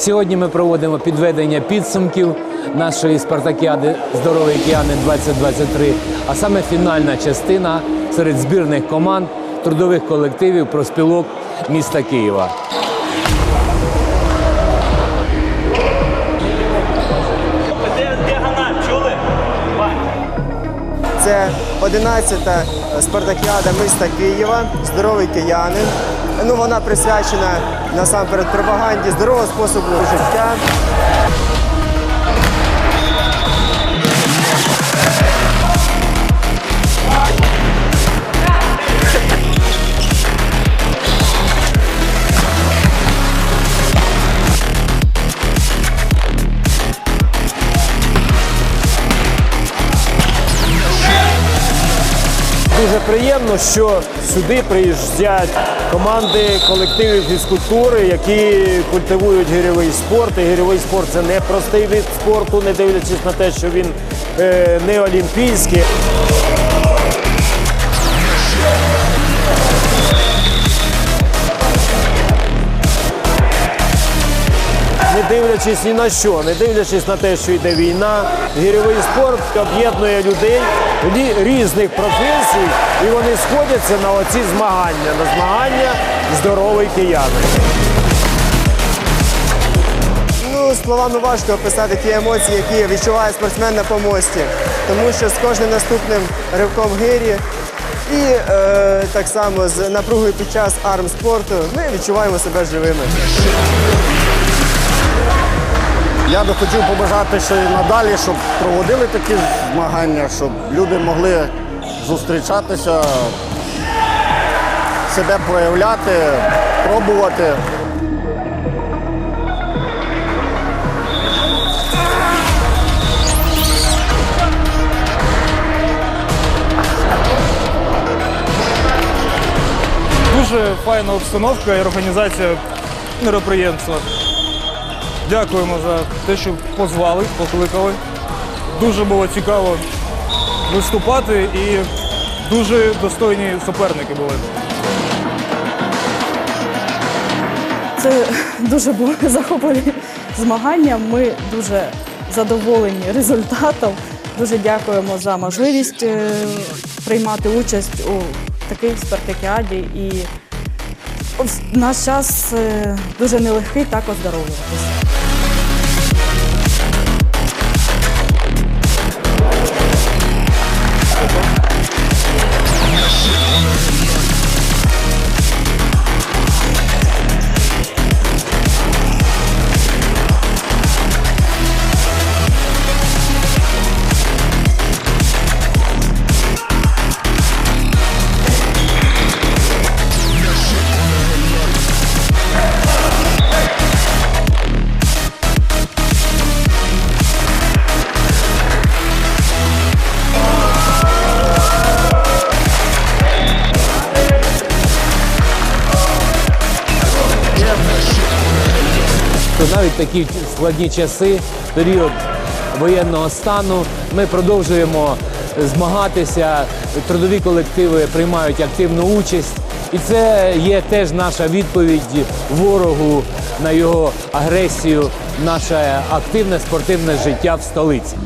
Сьогодні ми проводимо підведення підсумків нашої спартакіади Здоровий киянин 2023, а саме фінальна частина серед збірних команд трудових колективів проспілок міста Києва. Це 11-та спартакіада міста Києва, здоровий киянин. Ну, вона присвячена насамперед пропаганді здорового способу життя. Дуже приємно, що сюди приїжджають команди колективів фізкультури, які культивують гірьовий спорт. І гірьовий спорт це не простий вид спорту, не дивлячись на те, що він е, не олімпійський. Дивлячись ні на що, не дивлячись на те, що йде війна, гірьовий спорт об'єднує людей рі- різних професій, і вони сходяться на оці змагання, на змагання здоровий киянин. Ну, словами важко описати ті емоції, які відчуває спортсмен на помості. Тому що з кожним наступним ривком гирі і е, так само з напругою під час армспорту ми відчуваємо себе живими. Я би хотів побажати ще й надалі, щоб проводили такі змагання, щоб люди могли зустрічатися, себе проявляти, пробувати. Дуже файна обстановка і організація мероприємства. Дякуємо за те, що позвали, покликали. Дуже було цікаво виступати і дуже достойні суперники були. Це дуже було захопливі змагання. Ми дуже задоволені результатом. Дуже дякуємо за можливість е, приймати участь у такій спартакіаді. І наш час е, дуже нелегкий так оздоровлюватися. То навіть такі складні часи, період воєнного стану, ми продовжуємо змагатися. Трудові колективи приймають активну участь. І це є теж наша відповідь ворогу на його агресію, наше активне спортивне життя в столиці.